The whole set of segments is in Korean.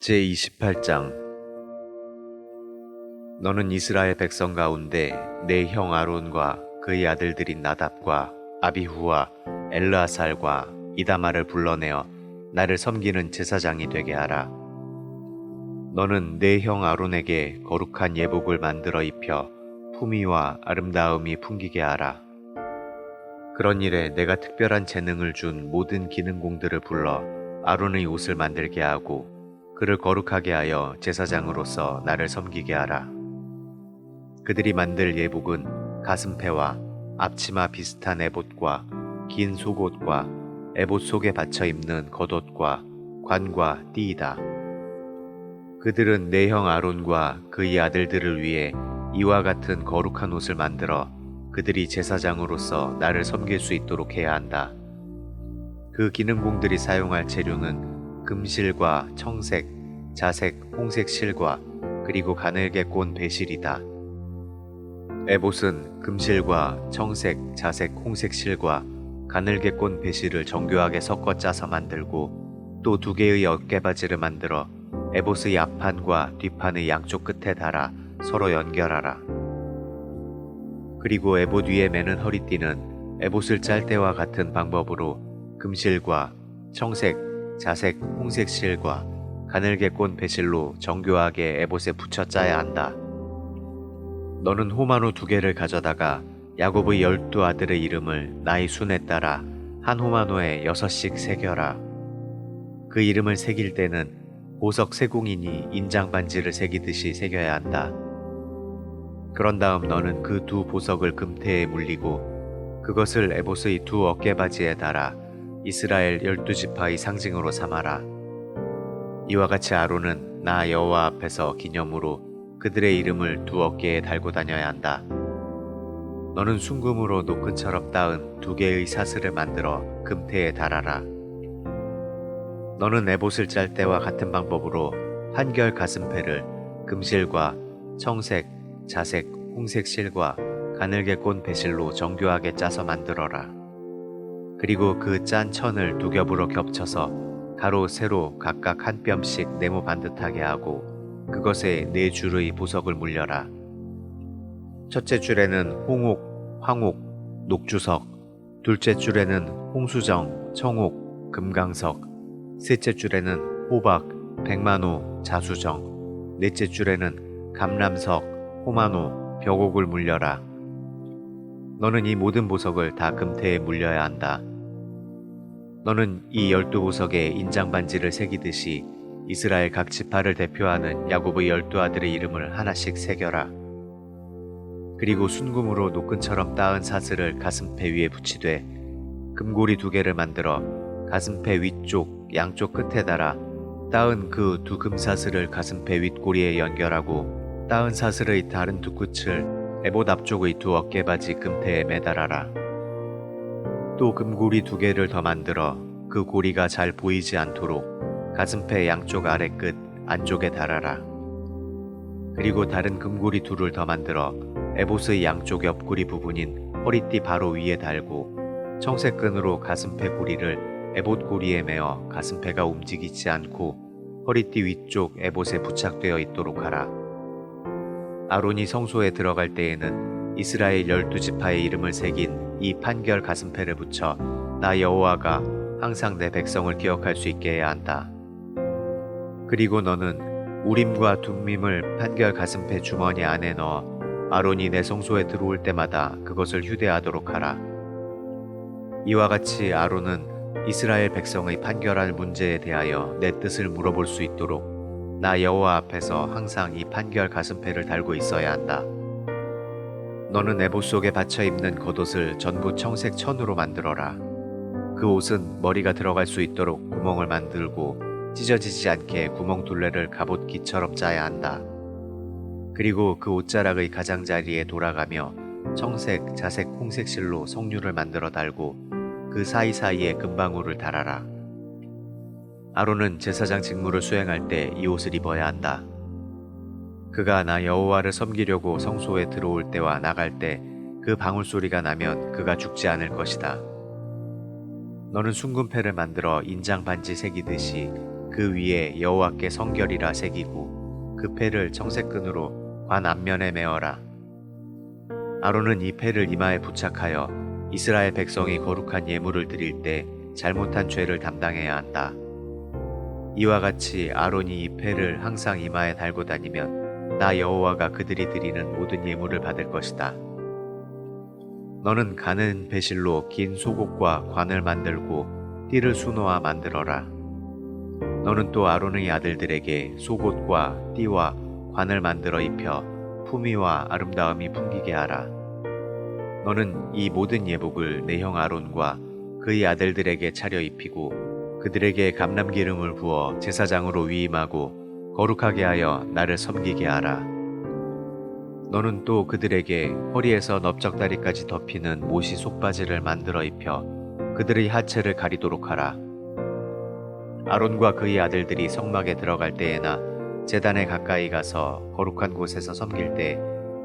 제28장 너는 이스라엘 백성 가운데 내 형 아론과 그의 아들들인 나답과 아비후와 엘르아살과 이다마를 불러내어 나를 섬기는 제사장이 되게 하라. 너는 내 형 아론에게 거룩한 예복을 만들어 입혀 품위와 아름다움이 풍기게 하라. 그런 일에 내가 특별한 재능을 준 모든 기능공들을 불러 아론의 옷을 만들게 하고 그를 거룩하게 하여 제사장으로서 나를 섬기게 하라. 그들이 만들 예복은 가슴패와 앞치마 비슷한 에봇과 긴 속옷과 에봇 속에 받쳐 입는 겉옷과 관과 띠이다. 그들은 내 형 아론과 그의 아들들을 위해 이와 같은 거룩한 옷을 만들어 그들이 제사장으로서 나를 섬길 수 있도록 해야 한다. 그 기능공들이 사용할 재료는 금실과 청색, 자색, 홍색 실과 그리고 가늘게 꼰 배실이다. 에봇은 금실과 청색, 자색, 홍색 실과 가늘게 꼰 배실을 정교하게 섞어 짜서 만들고 또 두 개의 어깨바지를 만들어 에봇의 앞판과 뒷판의 양쪽 끝에 달아 서로 연결하라. 그리고 에봇 위에 매는 허리띠는 에봇을 짤 때와 같은 방법으로 금실과 청색, 자색, 홍색 실과 가늘게 꼰 배실로 정교하게 에봇에 붙여 짜야 한다. 너는 호마노 두 개를 가져다가 야곱의 열두 아들의 이름을 나의 순에 따라 한 호마노에 여섯씩 새겨라. 그 이름을 새길 때는 보석 세공인이 인장 반지를 새기듯이 새겨야 한다. 그런 다음 너는 그 두 보석을 금태에 물리고 그것을 에봇의 두 어깨바지에 달아 이스라엘 열두 지파의 상징으로 삼아라. 이와 같이 아론은 나 여호와 앞에서 기념으로 그들의 이름을 두 어깨에 달고 다녀야 한다. 너는 순금으로 노끈처럼 따은 두 개의 사슬을 만들어 금태에 달아라. 너는 에봇을 짤 때와 같은 방법으로 한결 가슴패를 금실과 청색, 자색, 홍색 실과 가늘게 꼰 배실로 정교하게 짜서 만들어라. 그리고 그 짠 천을 두 겹으로 겹쳐서 가로 세로 각각 한 뼘씩 네모 반듯하게 하고 그것에 네 줄의 보석을 물려라. 첫째 줄에는 홍옥, 황옥, 녹주석, 둘째 줄에는 홍수정, 청옥, 금강석, 셋째 줄에는 호박, 백만호, 자수정, 넷째 줄에는 감람석, 호마노, 벽옥을 물려라. 너는 이 모든 보석을 다 금태에 물려야 한다. 너는 이 열두 보석에 인장 반지를 새기듯이 이스라엘 각 지파를 대표하는 야곱의 열두 아들의 이름을 하나씩 새겨라. 그리고 순금으로 노끈처럼 따은 사슬을 가슴패 위에 붙이되 금고리 두 개를 만들어 가슴패 위쪽 양쪽 끝에 달아 따은 그 두 금사슬을 가슴패 윗꼬리에 연결하고 따은 사슬의 다른 두 끝을 에봇 앞쪽의 두 어깨바지 금태에 매달아라. 또 금고리 두 개를 더 만들어 그 고리가 잘 보이지 않도록 가슴패 양쪽 아래 끝 안쪽에 달아라. 그리고 다른 금고리 둘을 더 만들어 에봇의 양쪽 옆구리 부분인 허리띠 바로 위에 달고 청색 끈으로 가슴패 고리를 에봇 고리에 매어 가슴패가 움직이지 않고 허리띠 위쪽 에봇에 부착되어 있도록 하라. 아론이 성소에 들어갈 때에는 이스라엘 열두 지파의 이름을 새긴 이 판결 가슴패를 붙여 나 여호와가 항상 내 백성을 기억할 수 있게 해야 한다. 그리고 너는 우림과 둠밈을 판결 가슴패 주머니 안에 넣어 아론이 내 성소에 들어올 때마다 그것을 휴대하도록 하라. 이와 같이 아론은 이스라엘 백성의 판결할 문제에 대하여 내 뜻을 물어볼 수 있도록 나 여호와 앞에서 항상 이 판결 가슴패를 달고 있어야 한다. 너는 에봇 속에 받쳐 입는 겉옷을 전부 청색 천으로 만들어라. 그 옷은 머리가 들어갈 수 있도록 구멍을 만들고 찢어지지 않게 구멍 둘레를 갑옷기처럼 짜야 한다. 그리고 그 옷자락의 가장자리에 돌아가며 청색, 자색, 홍색 실로 석류를 만들어 달고 그 사이사이에 금방울을 달아라. 아론은 제사장 직무를 수행할 때 이 옷을 입어야 한다. 그가 나 여호와를 섬기려고 성소에 들어올 때와 나갈 때 그 방울 소리가 나면 그가 죽지 않을 것이다. 너는 순금패를 만들어 인장 반지 새기듯이 그 위에 여호와께 성결이라 새기고 그 패를 청색끈으로 관 앞면에 메어라. 아론은 이 패를 이마에 부착하여 이스라엘 백성이 거룩한 예물을 드릴 때 잘못한 죄를 담당해야 한다. 이와 같이 아론이 이 패를 항상 이마에 달고 다니면 나 여호와가 그들이 드리는 모든 예물을 받을 것이다. 너는 가는 배실로 긴 속옷과 관을 만들고 띠를 수놓아 만들어라. 너는 또 아론의 아들들에게 속옷과 띠와 관을 만들어 입혀 품위와 아름다움이 풍기게 하라. 너는 이 모든 예복을 내 형 아론과 그의 아들들에게 차려 입히고 그들에게 감람 기름을 부어 제사장으로 위임하고 거룩하게 하여 나를 섬기게 하라. 너는 또 그들에게 허리에서 넓적다리까지 덮이는 모시 속바지를 만들어 입혀 그들의 하체를 가리도록 하라. 아론과 그의 아들들이 성막에 들어갈 때에나 제단에 가까이 가서 거룩한 곳에서 섬길 때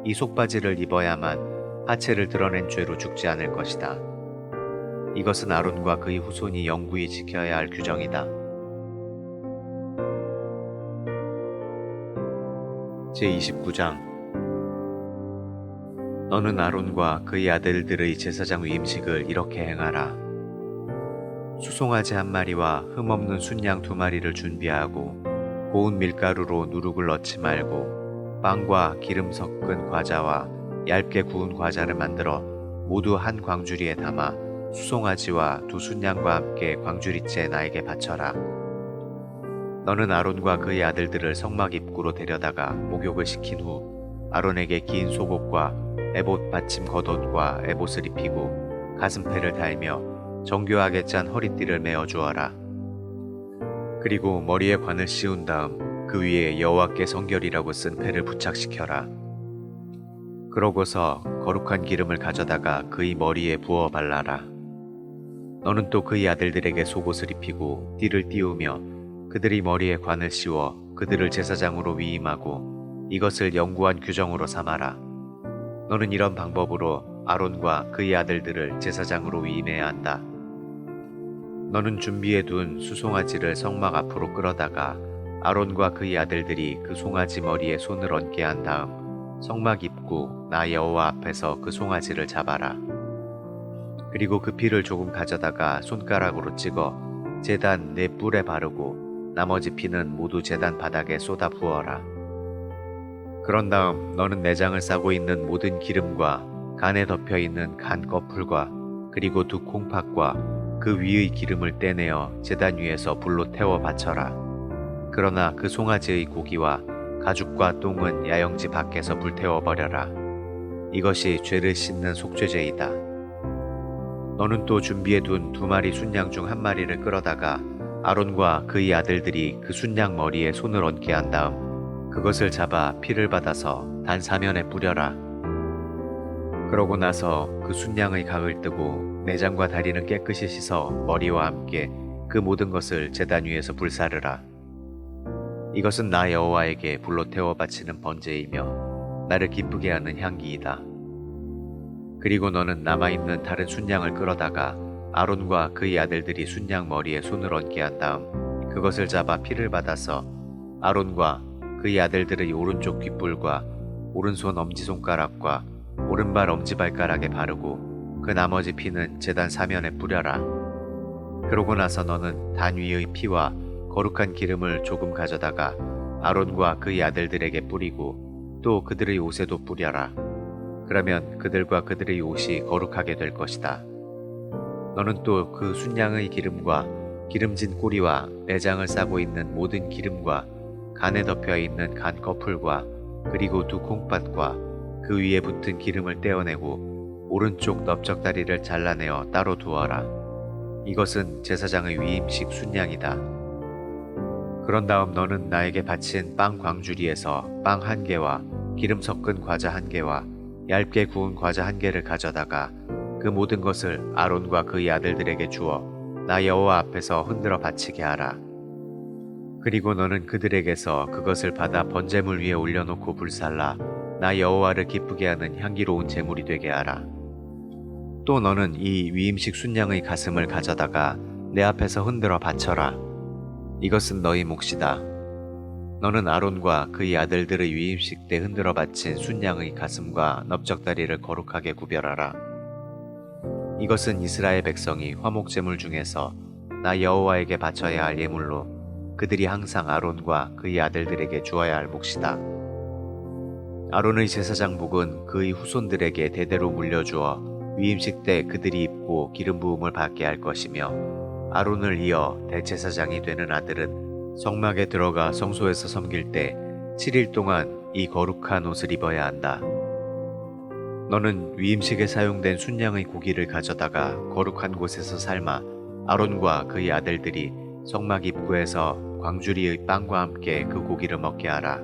이 속바지를 입어야만 하체를 드러낸 죄로 죽지 않을 것이다. 이것은 아론과 그의 후손이 영구히 지켜야 할 규정이다. 제29장 너는 아론과 그의 아들들의 제사장 위임식을 이렇게 행하라. 수송아지 한 마리와 흠없는 순양 두 마리를 준비하고 고운 밀가루로 누룩을 넣지 말고 빵과 기름 섞은 과자와 얇게 구운 과자를 만들어 모두 한 광주리에 담아 수송아지와 두 순양과 함께 광주리째 나에게 바쳐라. 너는 아론과 그의 아들들을 성막 입구로 데려다가 목욕을 시킨 후 아론에게 긴 속옷과 에봇 받침 겉옷과 에봇을 입히고 가슴패를 달며 정교하게 짠 허리띠를 메어 주어라. 그리고 머리에 관을 씌운 다음 그 위에 여호와께 성결이라고 쓴 패를 부착시켜라. 그러고서 거룩한 기름을 가져다가 그의 머리에 부어 발라라. 너는 또 그의 아들들에게 속옷을 입히고 띠를 띄우며 그들이 머리에 관을 씌워 그들을 제사장으로 위임하고 이것을 영구한 규정으로 삼아라. 너는 이런 방법으로 아론과 그의 아들들을 제사장으로 위임해야 한다. 너는 준비해 둔 수송아지를 성막 앞으로 끌어다가 아론과 그의 아들들이 그 송아지 머리에 손을 얹게 한 다음 성막 입구 나 여호와 앞에서 그 송아지를 잡아라. 그리고 그 피를 조금 가져다가 손가락으로 찍어 제단 네 뿔에 바르고 나머지 피는 모두 제단 바닥에 쏟아 부어라. 그런 다음 너는 내장을 싸고 있는 모든 기름과 간에 덮여 있는 간 거풀과 그리고 두 콩팥과 그 위의 기름을 떼내어 제단 위에서 불로 태워 바쳐라. 그러나 그 송아지의 고기와 가죽과 똥은 야영지 밖에서 불태워 버려라. 이것이 죄를 씻는 속죄제이다. 너는 또 준비해 둔 두 마리 순양 중 한 마리를 끌어다가 아론과 그의 아들들이 그 순양 머리에 손을 얹게 한 다음 그것을 잡아 피를 받아서 단 사면에 뿌려라. 그러고 나서 그 순양의 각을 뜨고 내장과 다리는 깨끗이 씻어 머리와 함께 그 모든 것을 제단 위에서 불사르라. 이것은 나 여호와에게 불로 태워 바치는 번제이며 나를 기쁘게 하는 향기이다. 그리고 너는 남아있는 다른 순양을 끌어다가 아론과 그의 아들들이 순양 머리에 손을 얹게 한 다음 그것을 잡아 피를 받아서 아론과 그의 아들들의 오른쪽 귓불과 오른손 엄지손가락과 오른발 엄지발가락에 바르고 그 나머지 피는 제단 사면에 뿌려라. 그러고 나서 너는 단 위의 피와 거룩한 기름을 조금 가져다가 아론과 그의 아들들에게 뿌리고 또 그들의 옷에도 뿌려라. 그러면 그들과 그들의 옷이 거룩하게 될 것이다. 너는 또 그 순양의 기름과 기름진 꼬리와 내장을 싸고 있는 모든 기름과 간에 덮여 있는 간 거풀과 그리고 두 콩팥과 그 위에 붙은 기름을 떼어내고 오른쪽 넓적다리를 잘라내어 따로 두어라. 이것은 제사장의 위임식 순양이다. 그런 다음 너는 나에게 바친 빵 광주리에서 빵 한 개와 기름 섞은 과자 한 개와 얇게 구운 과자 한 개를 가져다가 그 모든 것을 아론과 그의 아들들에게 주어 나 여호와 앞에서 흔들어 바치게 하라. 그리고 너는 그들에게서 그것을 받아 번제물 위에 올려놓고 불살라 나 여호와를 기쁘게 하는 향기로운 제물이 되게 하라. 또 너는 이 위임식 순양의 가슴을 가져다가 내 앞에서 흔들어 바쳐라. 이것은 너희 몫이다. 너는 아론과 그의 아들들의 위임식 때 흔들어 바친 순양의 가슴과 넓적다리를 거룩하게 구별하라. 이것은 이스라엘 백성이 화목제물 중에서 나 여호와에게 바쳐야 할 예물로 그들이 항상 아론과 그의 아들들에게 주어야 할 몫이다. 아론의 제사장복은 그의 후손들에게 대대로 물려주어 위임식 때 그들이 입고 기름 부음을 받게 할 것이며 아론을 이어 대제사장이 되는 아들은 성막에 들어가 성소에서 섬길 때 7일 동안 이 거룩한 옷을 입어야 한다. 너는 위임식에 사용된 순양의 고기를 가져다가 거룩한 곳에서 삶아 아론과 그의 아들들이 성막 입구에서 광주리의 빵과 함께 그 고기를 먹게 하라.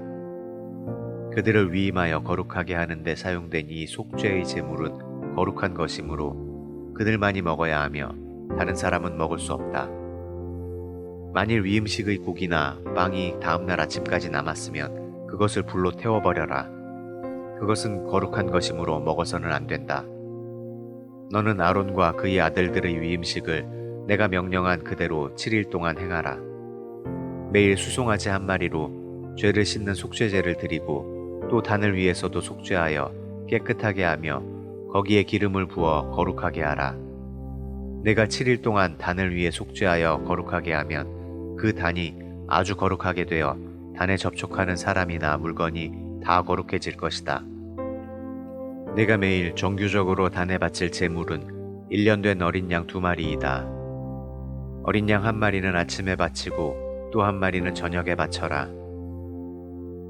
그들을 위임하여 거룩하게 하는데 사용된 이 속죄의 제물은 거룩한 것이므로 그들만이 먹어야 하며 다른 사람은 먹을 수 없다. 만일 위임식의 고기나 빵이 다음날 아침까지 남았으면 그것을 불로 태워버려라. 그것은 거룩한 것이므로 먹어서는 안 된다. 너는 아론과 그의 아들들의 위임식을 내가 명령한 그대로 7일 동안 행하라. 매일 수송아지 한 마리로 죄를 씻는 속죄제를 드리고 또 단을 위해서도 속죄하여 깨끗하게 하며 거기에 기름을 부어 거룩하게 하라. 내가 7일 동안 단을 위해 속죄하여 거룩하게 하면 그 단이 아주 거룩하게 되어 단에 접촉하는 사람이나 물건이 다 거룩해질 것이다. 내가 매일 정규적으로 단에 바칠 제물은 1년 된 어린 양 두 마리이다. 어린 양 한 마리는 아침에 바치고 또 한 마리는 저녁에 바쳐라.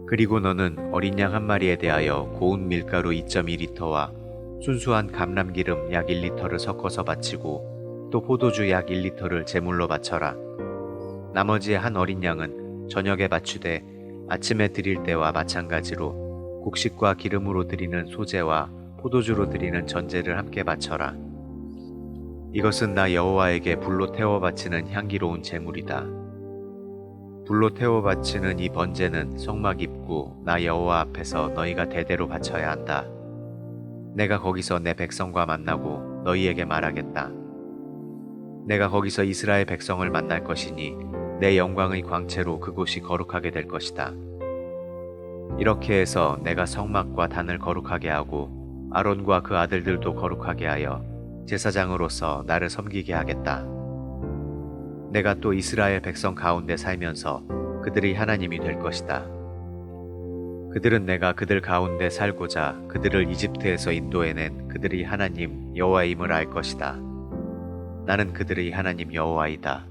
그리고 너는 어린 양 한 마리에 대하여 고운 밀가루 2.2리터와 순수한 감람기름 약 1리터를 섞어서 바치고 또 포도주 약 1리터를 제물로 바쳐라. 나머지 한 어린 양은 저녁에 바치되 아침에 드릴 때와 마찬가지로 곡식과 기름으로 드리는 소제와 포도주로 드리는 전제를 함께 바쳐라. 이것은 나 여호와에게 불로 태워 바치는 향기로운 제물이다. 불로 태워 바치는 이 번제는 성막 입구 나 여호와 앞에서 너희가 대대로 바쳐야 한다. 내가 거기서 내 백성과 만나고 너희에게 말하겠다. 내가 거기서 이스라엘 백성을 만날 것이니 내 영광의 광채로 그곳이 거룩하게 될 것이다. 이렇게 해서 내가 성막과 단을 거룩하게 하고 아론과 그 아들들도 거룩하게 하여 제사장으로서 나를 섬기게 하겠다. 내가 또 이스라엘 백성 가운데 살면서 그들의 하나님이 될 것이다. 그들은 내가 그들 가운데 살고자 그들을 이집트에서 인도해낸 그들의 하나님 여호와임을 알 것이다. 나는 그들의 하나님 여호와이다.